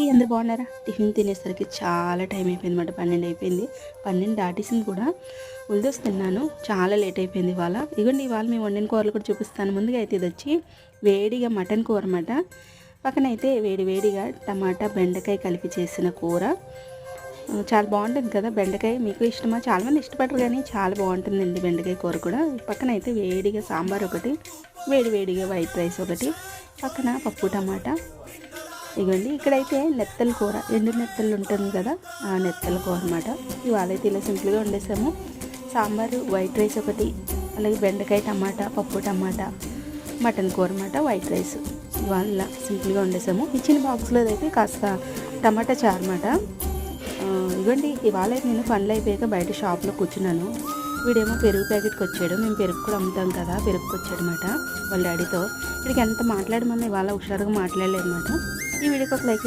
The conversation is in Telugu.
ఈ అందరు బాగున్నారా? టిఫిన్ తినేసరికి చాలా టైం అయిపోయింది అనమాట పన్నెండు అయిపోయింది. పన్నెండు దాటేసింది కూడా. ఉల్దోస్ తిన్నాను చాలా లేట్ అయిపోయింది ఇవాళ. ఇవ్వండి ఇవాళ మేము వండిన కూరలు కూడా చూపిస్తాను. ముందుగా అయితే ఇది వచ్చి వేడిగా మటన్ కూర అనమాట పక్కన అయితే వేడి వేడిగా టమాటా బెండకాయ కలిపి చేసిన కూర. చాలా బాగుంటుంది కదా బెండకాయ మీకు ఇష్టమా? చాలామంది ఇష్టపడరు కానీ చాలా బాగుంటుందండి బెండకాయ కూర కూడా. పక్కన అయితే వేడిగా సాంబార్ ఒకటి వేడి వేడిగా వైట్ రైస్ ఒకటి పక్కన పప్పు టమాటా. ఇగోండి ఇక్కడైతే నెత్తల కూర ఎండు నెత్తలు ఉంటుంది కదా ఆ నెత్తల కూర అనమాట ఇవాళ అయితే ఇలా సింపుల్గా వండేసాము. సాంబారు వైట్ రైస్ ఒకటి అలాగే బెండకాయ టమాటా పప్పు టమాటా మటన్ కూర అనమాట వైట్ రైస్. ఇవాళ సింపుల్గా వండేసాము. ఇచ్చిన బాక్స్లో అయితే కాస్త టమాటా చారు అనమాట ఇవ్వండి ఇవాళ అయితే నేను పనులు అయిపోయాక బయట షాప్లో కూర్చున్నాను. వీడేమో పెరుగు ప్యాకెట్కి వచ్చాడు. మేము పెరుగు కూడా అమ్ముతాం కదా పెరుగుకి వచ్చాడనమాట వాళ్ళ డాడీతో. వీడికి ఎంత మాట్లాడమన్నా ఇవాళ హుషారుగా మాట్లాడలేదు అనమాట ఈ వీడియోకి ఒక లైక్